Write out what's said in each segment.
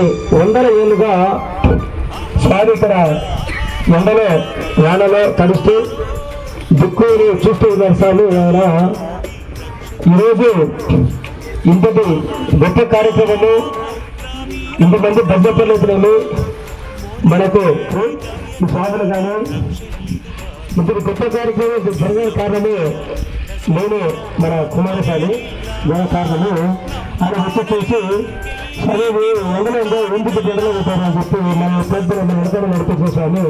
కొన్ని వందల ఏళ్ళుగా స్వామి ఇక్కడ ఎండలో వానలో తడుస్తూ దిక్కుని చూస్తూ ఉన్నారు స్వామి. ఆయన ఈరోజు ఇంతటి గొప్ప కార్యక్రమము ఇంతమంది భద్రపరులైతేనేమి మనకు ఈ సాధన కానీ ఇంతటి గొప్ప కార్యక్రమం జరిగిన కారణము నేను మన కుమారస్వామి గొడవ కారణము. ఆయన హత్య చేసి సరే ఎండలో ఎందుకు జడలో చెప్పి మన పెద్దలు మన వెనకాల నడిపించేసాము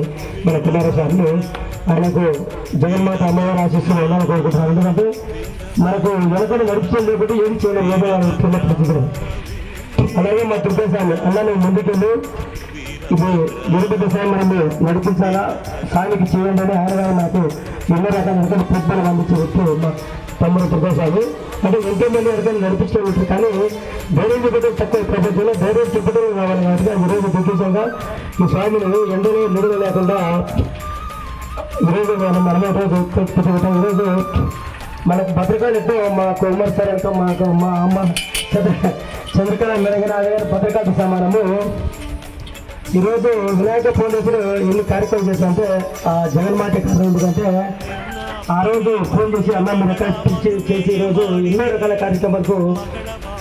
మన కుమారస్వామిని ఆయనకు జగన్మాత అమ్మవారు ఆశిస్తున్న ఉండాలని కోరుకుంటున్నాను. ఎందుకంటే మనకు వెనకాల నడిపించడం లేకపోతే ఏం చేయడం ఏదో చిన్న అలాగే మా త్రిపేశాన్ని అలా నేను ముందుకెళ్ళి ఇప్పుడు నిరుపేద సాయం మనము నడిపించాలా సాయికి చేయండి అని ఆయన నాకు ఎన్నో రకాల రకాల ప్రతిభలు మా తమ్ముడు త్రిపేశాలు అంటే ఎంతో మంది రకాలు నడిపించే కానీ ధైర్యం చూపడం తక్కువ. ప్రపంచంలో ధైర్యం చూపడం కావాలి కాబట్టి ఈరోజు దిగ్గజంగా ఈ స్వామిని ఎండలో నిడువ లేకుండా ఈరోజు మనం మనమే రోజు ఈరోజు మనకు భద్రకాలు ఎంతో మా కుమార్ సార్ ఎంతో మాకు మా అమ్మ చంద్ర చంద్రకళ మెరగనాథ గారు భద్రకాలతో సమానము. ఈరోజు వినాయక ఫౌండేషన్ ఎన్ని కార్యక్రమం చేశారంటే ఆ జగన్మాత కారణం ఎందుకంటే ఆ రోజు ఫోన్ చేసి అన్న మీరు ఎక్కడ పిలిచి చేసి ఈరోజు ఎన్నో రకాల కార్యక్రమాలకు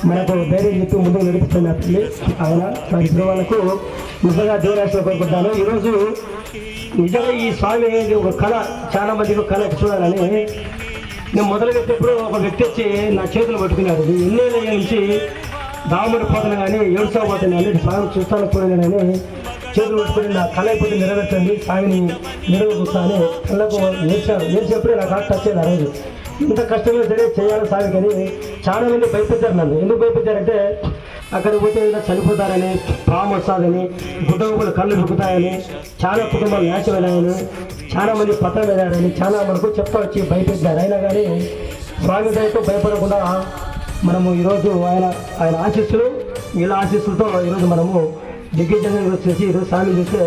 మనకు ధైర్యం చెప్పి ముందుకు నడిపిస్తున్న తల్లి. ఆయన మా ఇద్దరు వాళ్ళకు నిజంగా దేవరాశిలో కోరుకుంటాను. ఈరోజు నిజంగా ఈ స్వామి అనేది ఒక కళ. చాలా మందికి కళ చూడాలని నేను మొదలుపెట్టేప్పుడు ఒక వ్యక్తి వచ్చి నా చేతులు పట్టుకున్నాడు. ఎన్నో నుంచి దాముడి పోతను కానీ ఏడుసా పోతాను కానీ స్వామి చూస్తాను పోయినా కానీ చేతులు పట్టుకుని నా కళ అయిపోతే నెరవేర్చండి. సాయిని నిలవకూర్చాను కళ్ళకు వేసాను ఏడ్చేప్పుడే నాకు ఆ కష్టం అయ్యింది ఆ రోజు. ఇంత కష్టంగా సరే చేయాలి సాయి కానీ చాలా మంది భయపెట్టారు నన్ను. ఎందుకు భయపెట్టారంటే అక్కడ పోతే ఏదైనా చనిపోతారని పాము వస్తుందని గుడ్డగుబలు కళ్ళు దుక్కుతాయని చాలా కుటుంబాలు నాశనమయ్యాయని చాలా మంది పత్రం వెళ్ళారని చాలా మనకు చెప్తా వచ్చి భయపెట్టారు. అయినా కానీ స్వామి దయతో భయపడకుండా మనము ఈరోజు ఆయన ఆయన ఆశీస్సులు వీళ్ళ ఆశీస్సులతో ఈరోజు మనము దిగ్గజంగా వచ్చేసి ఈరోజు స్వామి చూస్తే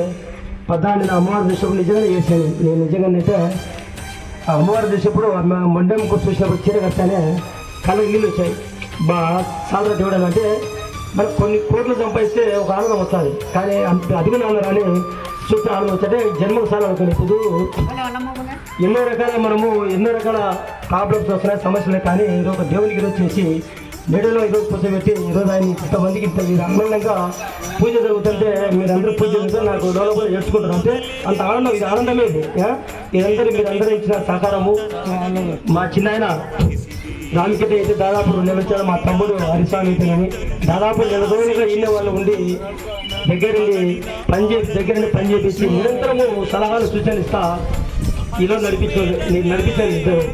పద్నాలుగు అమ్మవారి దృశ్యం నిజంగానే చేశాను. నేను నిజంగానైతే ఆ అమ్మవారి చూసినప్పుడు ఆమె మొండెంకు చూసినప్పుడు చీర కట్టానే కళ్ళకి నీళ్ళు వచ్చాయి. బా సాధన చూడడం అంటే మనకు కొన్ని కోట్లు సంపాదిస్తే ఒక ఆనందం వస్తుంది. కానీ అంత అధిక రాని చూస్తే ఆనందం వచ్చి అంటే జన్మకు సార్ అనుకుని ఇప్పుడు ఎన్నో రకాల మనము ఎన్నో రకాల ప్రాబ్లమ్స్ వస్తున్నాయి సమస్యలు కానీ ఒక దేవునికి ఈరోజు చేసి మేడలో ఈరోజు కూర్చోబెట్టి ఈరోజు ఆయన ఇంతమందికి ఇంత మీరు ఆనందంగా పూజ జరుగుతుంటే మీరందరూ పూజ జరుగుతుంటే నాకు లోపల ఏడ్చుకుంటారు. అంటే అంత ఆనందం ఇది ఆనందమే ఇది ఆ? మీరందరూ ఇచ్చిన సహకారము. మా చిన్న ఆయన రామకిட்ட అయితే దాదాపు రెండు నెలలు మా తమ్ముడు హరిస్వామి అని దాదాపు నెల రోజులుగా ఇళ్ళ వాళ్ళు ఉండి దగ్గరుండి పని చేసి దగ్గరుండి పని చేపించి నిరంతరము సలహాలు సూచనలు ఇస్తా ఇలా నడిపించారు నేను నడిపించాను ఇద్దరు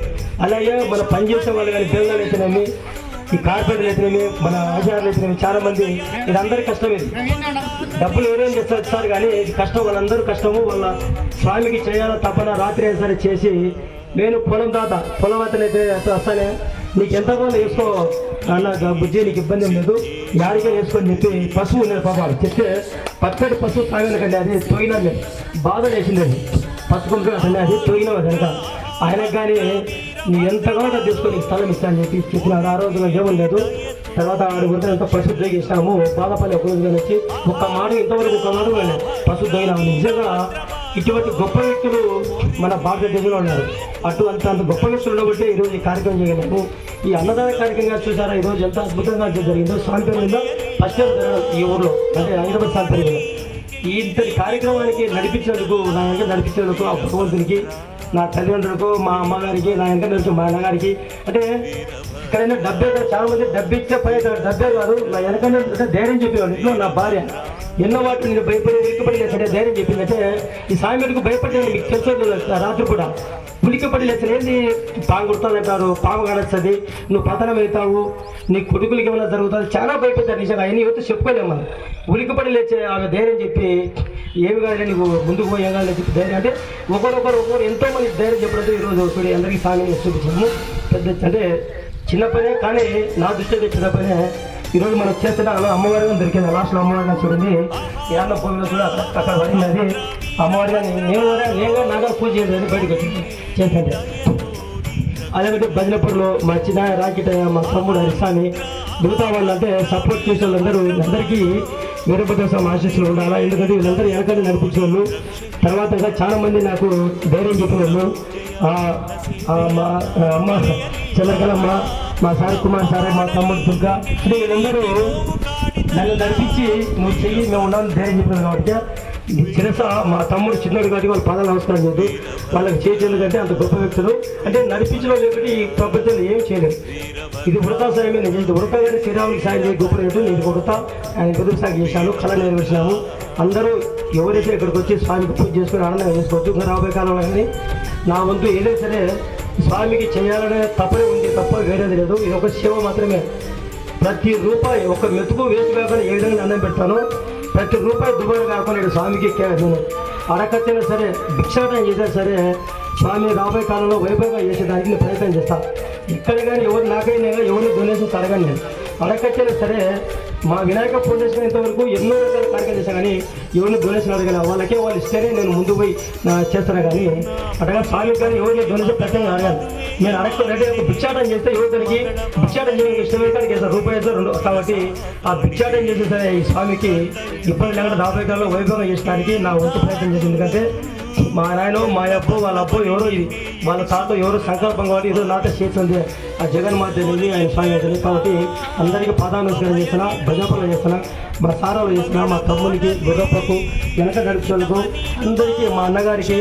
అలాగే మన పని చేసే వాళ్ళు కానీ పిల్లలు అయితేనేమి ఈ కార్పొరేట్ రైతులని మన ఆచార రైతులని చాలా మంది ఇది అందరి డబ్బులు ఎవరేం చేస్తారు సార్ కానీ ఇది కష్టం వాళ్ళందరూ కష్టము వాళ్ళ స్వామికి చేయాల తపన రాత్రి అయినా సరే చేసి నేను పొలం దాత పొలం అతనైతే వస్తానే నీకు ఎంత కొంత వేసుకో అన్న బుజ్జి నీకు ఇబ్బంది ఏం లేదు. యాడిగా వేసుకొని చెప్పి పశువు ఉన్నది పాపాలు చెప్తే పచ్చడి పశువు తాగాను అది తోయినా లేదు. బాధ వేసింది అది. పసుకుంటే అది తోయినా వెనక. ఆయనకు కానీ నీ ఎంతగానో తీసుకొని స్థలం ఇస్తానని చెప్పి చెప్పినాడు ఆ రోజు ఏమీ లేదు. తర్వాత ఆడు గురించి ఎంత పశువు చేసినాము బాధపల్లి ఒక రోజు వచ్చి ఒక్క మాట ఇంతవరకు ఒక మాట నేను నిజంగా ఇటువంటి గొప్ప వ్యక్తులు మన భారతదేశంలో ఉన్నారు. అటు అంత అంత గొప్ప వ్యక్తులు ఉండబట్టి ఈరోజు ఈ కార్యక్రమం చేయగలము ఈ అన్నదాన కార్యక్రమంగా చూసారా? ఈరోజు ఎంత అద్భుతంగా జరిగిందో సాంతర్యంలో ఫస్ట్ ఈ ఊర్లో. అంటే హైదరాబాద్ సాంతర్యంలో ఈ ఇంతటి కార్యక్రమానికి నడిపించేందుకు నడిపించేందుకు ఆ భగవంతునికి నా తల్లిదండ్రులకు మా అమ్మగారికి నా వెంట మా అన్నగారికి అంటే ఇక్కడైనా డబ్బే చాలా మంది డబ్బిచ్చే ఇచ్చే డబ్బే కాదు. నా వెనకనే ధైర్యం చెప్పేవాడు ఇంట్లో నా భార్య. ఎన్నో వాటి నేను భయపడి ఉలికిపడి లేచే ధైర్యం చెప్పిందంటే ఈ సాయంత్రం భయపడ్డాను మీకు తెలుసు రాత్రి కూడా పులికపడి లేచిన ఏంది? పాము కుడతానంటారు పాము కానొస్తుంది. నువ్వు పతనం అవుతావు నీ కొడుకులకి ఏమైనా జరుగుతుంది చాలా భయపెట్టారు నిజంగా. అవన్నీ ఎవరితో చెప్పుకోలేము మనం. ఉలికపడి లేచే ఆమె ధైర్యం చెప్పి ఏమి కాదు నీకు ముందుకు పోయే కాదు చెప్పి ధైర్యం. అంటే ఒకరొకరు ఒకరు ఎంతో మంది ధైర్యం చెప్పడంతో ఈరోజు ఒకటి అందరికీ సాయం చూపించాము పెద్ద అంటే చిన్న పనే కానీ నా దృష్టికి చిన్న పనే ఈరోజు మనం చేస్తున్న అలా అమ్మవారిగా దొరికింది. లాస్ట్లో అమ్మవారిగా చూడండి. ఏమన్నా పోయిన కూడా అక్కడ పడింది. అమ్మవారిగా నేను నేను కూడా నేను నాగా పూజ చేయలేదు బయటకు వచ్చింది చేస్తుంటే అదేవిధంగా భజనపూర్లో మా చిన్న రాకెట్ మా తమ్ముడు హరిస్వామి మిగతా వాళ్ళు అంటే సపోర్ట్ చేసే వాళ్ళందరూ అందరికీ వీరభద్ర స్వామి ఆశీస్సులు ఉండాలా? ఎందుకంటే వీళ్ళందరూ వెనకటి నడిపించిన వాళ్ళు తర్వాత చాలా మంది నాకు ధైర్యం చెప్పిన వాళ్ళు ఆ, మా అమ్మ చంద్రకలమ్మ మా సార్ కుమార్ సార్ మా తమ్ముడు దుర్గా అంటే వీళ్ళందరూ నన్ను నడిపించి నువ్వు చెయ్యి మేము ఉండాలని ధైర్యం చెప్పినారు కాబట్టి. శిరస మా తమ్ముడు చిన్నోడు కాబట్టి వాళ్ళ పాదాలు నమస్కారం చేయదు వాళ్ళకి చేసేది కంటే అంత గొప్ప వ్యక్తులు. అంటే నడిపించడం లేకపోతే ఈ ప్రపంచంలో ఏం చేయలేదు ఇది వృతా సాయమే నేను చేసి వృతా కానీ శ్రీరాముడికి సాయం చేయ గొప్ప రేటు నేను వృతా ఆయన ఎదురు సాగు చేశాను కళ నెరవేర్చినాము. అందరూ ఎవరైతే ఇక్కడికి వచ్చి స్వామికి పూజ చేసుకుని ఆనందంగా చేసుకోవచ్చు. ఇంకా రాబోయే కాలంలో కానీ నా వంతు ఏదైనా సరే స్వామికి చేయాలనే తప్పనే ఉంది తప్ప వేరేది లేదు. ఇది ఒక సేవ మాత్రమే. ప్రతి రూపాయి ఒక మెతుకు వేస్ట్ కాకుండా ఏ విధంగా అన్నం పెడతాను ప్రతి రూపాయి దుబాయ్ కాకుండా నేను స్వామికి కే- నేను అడకచ్చినా సరే భిక్షాటం చేసినా సరే స్వామి రాబోయే కాలంలో వైభవంగా చేసేదానికి నేను ప్రయత్నం చేస్తాను ఇక్కడ కానీ ఎవరు నాకైనా ఎవరిని డొనేషన్స్ తరగను నేను. అడకచ్చినా సరే మా వినాయక ఫౌండేషన్ ఇంతవరకు ఎన్నో రకాల కార్యక్రమం చేశాను కానీ ఎవరిని డొనేషన్ అడగలే వాళ్ళకే వాళ్ళు ఇస్తేనే నేను ముందు పోయి చేస్తాను కానీ అడగా స్వామి కానీ ఎవరిని డొనేషన్ ప్రత్యేకంగా అడగాలి నేను అడగలేదంటే భిక్షాటం చేస్తే యువతనికి భిక్షాటం చేయడానికి ఇష్టమైతే చేస్తారు రూపాయి అయితే రెండు కాబట్టి ఆ భిక్షాటం చేసే ఈ స్వామికి ఇప్పటి లేకుండా రాబోయే కాలంలో వైభవం చేసడానికి నా వంతు ప్రయత్నం చేసింది. ఎందుకంటే మా నాయన మా అబ్బో వాళ్ళ అబ్బో ఎవరో ఇది? వాళ్ళ తాత ఎవరో సంకల్పం కాబట్టి ఏదో నాట చేస్తుంది. ఆ జగన్మాత తెలియదు ఆయన స్వామి అవుతుంది కాబట్టి అందరికీ పాదానమస్కారం చేసిన భజపలు చేసిన మా సారాలు చేసిన మా తమ్మునికి గుర్రప్పకు వెనక నడుపులకు అందరికీ మా అన్నగారికి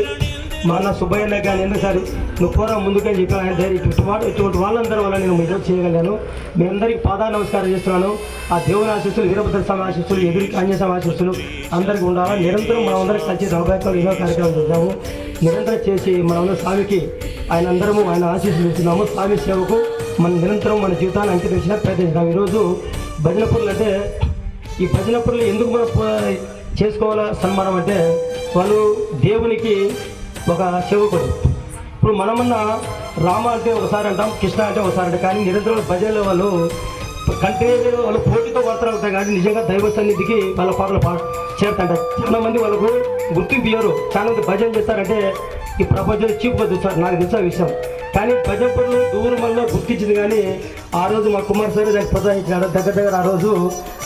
మా అన్న సుబ్బయ్య కానీ ఎందుకసారి నువ్వు పోరా ముందుకే చెప్పాను ఆయన ధైర్యం ఇటువంటి వాడు ఇటువంటి వాళ్ళందరి వల్ల నేను ఈరోజు చేయగలను మీ అందరికీ పాదా నమస్కారం చేస్తున్నాను. ఆ దేవుని ఆశీస్సులు వీరభద్ర స్వామి ఆశీస్సులు ఎదురు ఆంజనేయ స్వామి అందరికీ ఉండాలా? నిరంతరం మనం అందరం కలిసి రాబోయే ఎన్నో కార్యక్రమాలు చేద్దాము. నిరంతరం చేసి మనమందరం స్వామికి ఆయన అందరము ఆయన ఆశీస్సులు ఇస్తున్నాము. స్వామి సేవకు మన నిరంతరం మన జీవితాన్ని అంకితం చేసిన ప్రయత్నిస్తాం ఈరోజు భజన పురులు అంటే ఈ భజన పురులు ఎందుకు మనం చేసుకోవాలా సన్మానం అంటే వాళ్ళు దేవునికి ఒక సేవకుడు ఇప్పుడు మనమన్న రామ అంటే ఒకసారి అంటాం కృష్ణ అంటే ఒకసారి అంటాం కానీ నిరంతరం భజనలో వాళ్ళు కంటిన్యూగా వాళ్ళు పోటీతో వార్తలు అవుతాయి కానీ నిజంగా దైవ సన్నిధికి వాళ్ళ పాటలు పా చేరుతుంటారు చాలా మంది వాళ్ళకు గుర్తింపు ఇవ్వరు చాలా మంది భజన చేస్తారంటే ఈ ప్రపంచంలో చీప్గా చూస్తారు నాకు తెలిసిన విషయం. కానీ భజన పనులు దూరం వల్ల గుర్తించింది కానీ ఆ రోజు మా కుమార్ సార్ దానికి ప్రోత్సహించినాడు. దగ్గర దగ్గర ఆ రోజు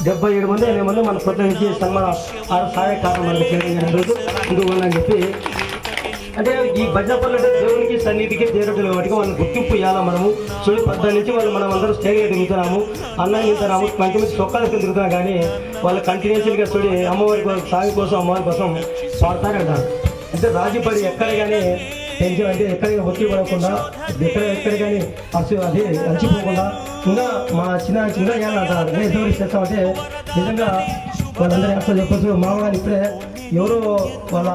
డెబ్బై ఏడు మంది ఎనిమిది మంది మన ప్రోత్సహించి సన్మాన ఆ సహాయకారం మనకి చేయడం రోజు ఇందువల్ల అని చెప్పి అంటే ఈ భజన పనులు అంటే దేవునికి సన్నిధికి చేరటం కాబట్టి వాళ్ళని గుర్తింపు ఇవ్వాలా మనము? చూడు పద్దెనిమిది నుంచి వాళ్ళు మనం అందరూ స్టేజ్ మీద తిరుగుతున్నాము అన్నం తింటున్నాము. మంచి మంచి చొక్కాలు తిరుగుతున్నాం కానీ వాళ్ళు కంటిన్యూస్గా చూడి అమ్మవారి కోసం సాగి కోసం అమ్మవారి కోసం పాడతారంటారు అంటే. రాజీపడి ఎక్కడ కానీ టెన్షన్ అంటే ఎక్కడ ఒత్తిడి పడకుండా ఎక్కడ ఎక్కడ కానీ అసలు అది అలసిపోకుండా ఇంకా మా చిన్న చిన్న ఏం అంటారు నేను ఎంతవరకు చేస్తామంటే నిజంగా వాళ్ళందరూ ఎక్కడ చెప్పచ్చు. మామగారు ఇప్పుడే ఎవరు వాళ్ళ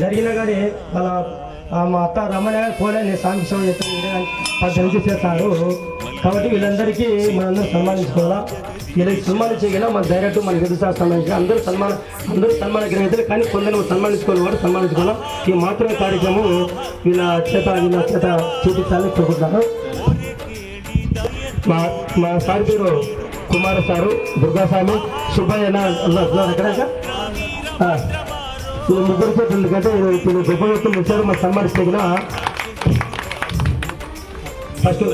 జరిగినా కానీ వాళ్ళ మా అత్త రమణ పోలే నేను సాంఘిక సేవ చేస్తాను పద్దెనిమిది చేస్తాను కాబట్టి వీళ్ళందరికీ మనందరూ సన్మానించుకోవాలా? వీళ్ళకి సన్మానం చేయగల మన డైరెక్ట్ మన ఎదురుసారి సన్మానించాలి అందరూ సన్మానం అందరూ సన్మాన గ్రహీతలు కానీ కొందరు సన్మానించుకోవాలి కూడా సన్మానించుకోవాలి? ఈ మాత్రమే కార్యక్రమం వీళ్ళ చేత వీళ్ళ చేత చూపించాలని కోరుకుంటాను మా మా సార్ పేరు కుమార సారు దుర్గాస్వామి సుబ్బయ్య అన్న ఉన్నారు అక్కడ ఈ ముగ్గురు చేతులు ఎందుకంటే ఇప్పుడు గొప్ప వ్యక్తులు వచ్చారు మా సన్మానిస్తే ఫస్ట్